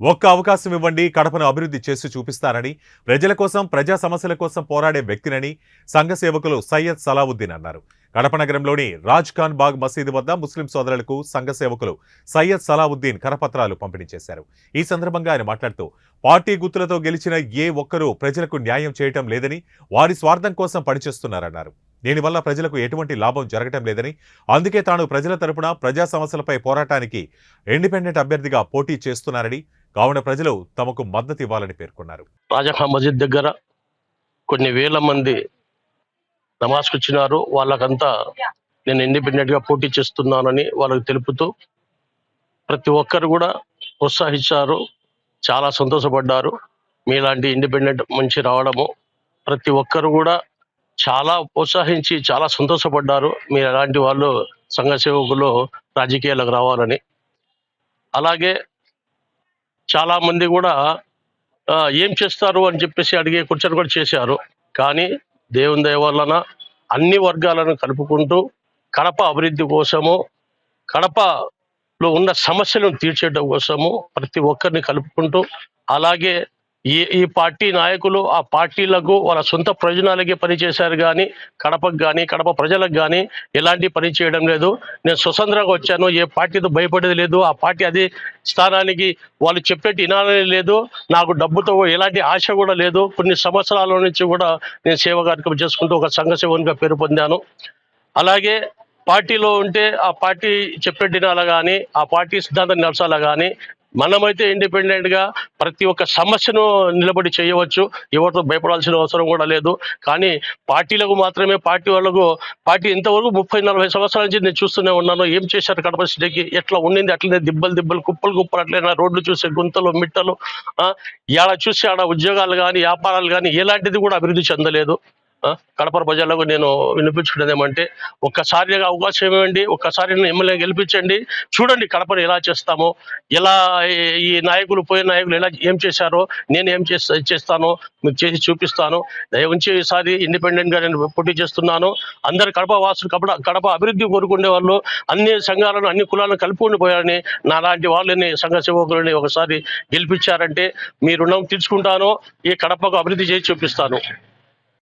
ఒక్క అవకాశం ఇవ్వండి కడపను అభివృద్ధి చేసి చూపిస్తానని ప్రజల కోసం ప్రజా సమస్యల కోసం పోరాడే వ్యక్తినని సంఘ సేవకులు సయ్యద్ సలావుద్దీన్ అన్నారు. కడప నగరంలోని రాజ్ ఖాన్ బాగ్ మసీదు వద్ద ముస్లిం సోదరులకు సంఘ సేవకులు సయ్యద్ సలావుద్దీన్ కరపత్రాలు పంపిణీ చేశారు. ఈ సందర్భంగా ఆయన మాట్లాడుతూ పార్టీ గుర్తులతో గెలిచిన ఏ ఒక్కరూ ప్రజలకు న్యాయం చేయటం లేదని వారి స్వార్థం కోసం పనిచేస్తున్నారన్నారు. దీనివల్ల ప్రజలకు ఎటువంటి లాభం జరగటం లేదని అందుకే తాను ప్రజల తరపున ప్రజా సమస్యలపై పోరాటానికి ఇండిపెండెంట్ అభ్యర్థిగా పోటీ చేస్తున్నారని కావున ప్రజలు తమకు మద్దతు ఇవ్వాలని పేర్కొన్నారు. రాజహా మస్జిద్ దగ్గర కొన్ని వేల మంది నమాజ్కి వచ్చినారు. వాళ్ళకంతా నేను ఇండిపెండెంట్గా పోటీ చేస్తున్నానని వాళ్ళకి తెలుపుతూ ప్రతి ఒక్కరు కూడా ప్రోత్సహించారు. చాలా సంతోషపడ్డారు. మీలాంటి ఇండిపెండెంట్ మంచి రావడము ప్రతి ఒక్కరు కూడా చాలా ప్రోత్సహించి చాలా సంతోషపడ్డారు. మీరు ఎలాంటి వాళ్ళు సంఘ సేవకులు రాజకీయాలకు రావాలని. అలాగే చాలా మంది కూడా ఏం చేస్తారు? అని చెప్పేసి అడిగే కూర్చొని కూడా చేశారు. కానీ దేవుని దయ వలన అన్ని వర్గాలను కలుపుకుంటూ కడప అభివృద్ధి కోసము కడపలో ఉన్న సమస్యలను తీర్చేయడం కోసము ప్రతి ఒక్కరిని కలుపుకుంటూ అలాగే ఈ ఈ పార్టీ నాయకులు ఆ పార్టీలకు వాళ్ళ సొంత ప్రయోజనాలకే పనిచేశారు కానీ కడపకు కానీ కడప ప్రజలకు కానీ ఎలాంటి పని చేయడం లేదు. నేను స్వతంత్రంగా వచ్చాను ఏ పార్టీతో భయపడేది లేదు. ఆ పార్టీ అది స్థానానికి వాళ్ళు చెప్పేట్టు వినాలని లేదు. నాకు డబ్బుతో ఎలాంటి ఆశ కూడా లేదు. కొన్ని సంవత్సరాల నుంచి కూడా నేను సేవ కార్యక్రమం చేసుకుంటూ ఒక సంఘ సేవకునిగా పేరు పొందాను. అలాగే పార్టీలో ఉంటే ఆ పార్టీ చెప్పేటి వినాలా కానీ ఆ పార్టీ సిద్ధాంతం నడచాలా కానీ మనమైతే ఇండిపెండెంట్గా ప్రతి ఒక్క సమస్యను నిలబడి చేయవచ్చు. ఎవరితో భయపడాల్సిన అవసరం కూడా లేదు. కానీ పార్టీలకు మాత్రమే పార్టీ వాళ్ళకు పార్టీ ఇంతవరకు ముప్పై నలభై సంవత్సరాల నుంచి నేను చూస్తూనే ఉన్నాను. ఏం చేశారు కడప సిటీకి? ఎట్లా ఉండింది? అట్లనే దిబ్బలు దిబ్బలు కుప్పలు కుప్పలు అట్లనే రోడ్లు చూసే గుంతలు మిట్టలు ఆ, ఆడ చూసి ఆడ ఉద్యోగాలు కానీ వ్యాపారాలు కానీ ఎలాంటిది కూడా అభివృద్ధి చెందలేదు. కడప ప్రజలకు నేను వినిపించుకునేది ఏమంటే ఒక్కసారి అవకాశం ఇవ్వండి ఒక్కసారి ఎమ్మెల్యే గెలిపించండి. చూడండి కడపను ఎలా చేస్తామో ఎలా ఈ- నాయకులు పోయే నాయకులు ఎలా ఏం చేశారో నేను ఏం చేస్తా చేస్తానో మీకు చేసి చూపిస్తాను. దయ ఉంచి ఈసారి ఇండిపెండెంట్గా నేను పోటీ చేస్తున్నాను. అందరు కడప వాసులు కడప కడప అభివృద్ధి కోరుకునే వాళ్ళు అన్ని సంఘాలను అన్ని కులాలను కలుపుకొని పోయారని నా లాంటి వాళ్ళని సంఘ సేవకులని ఒకసారి గెలిపించారంటే మీ రుణం తీర్చుకుంటాను ఈ కడపకు అభివృద్ధి చేసి చూపిస్తాను.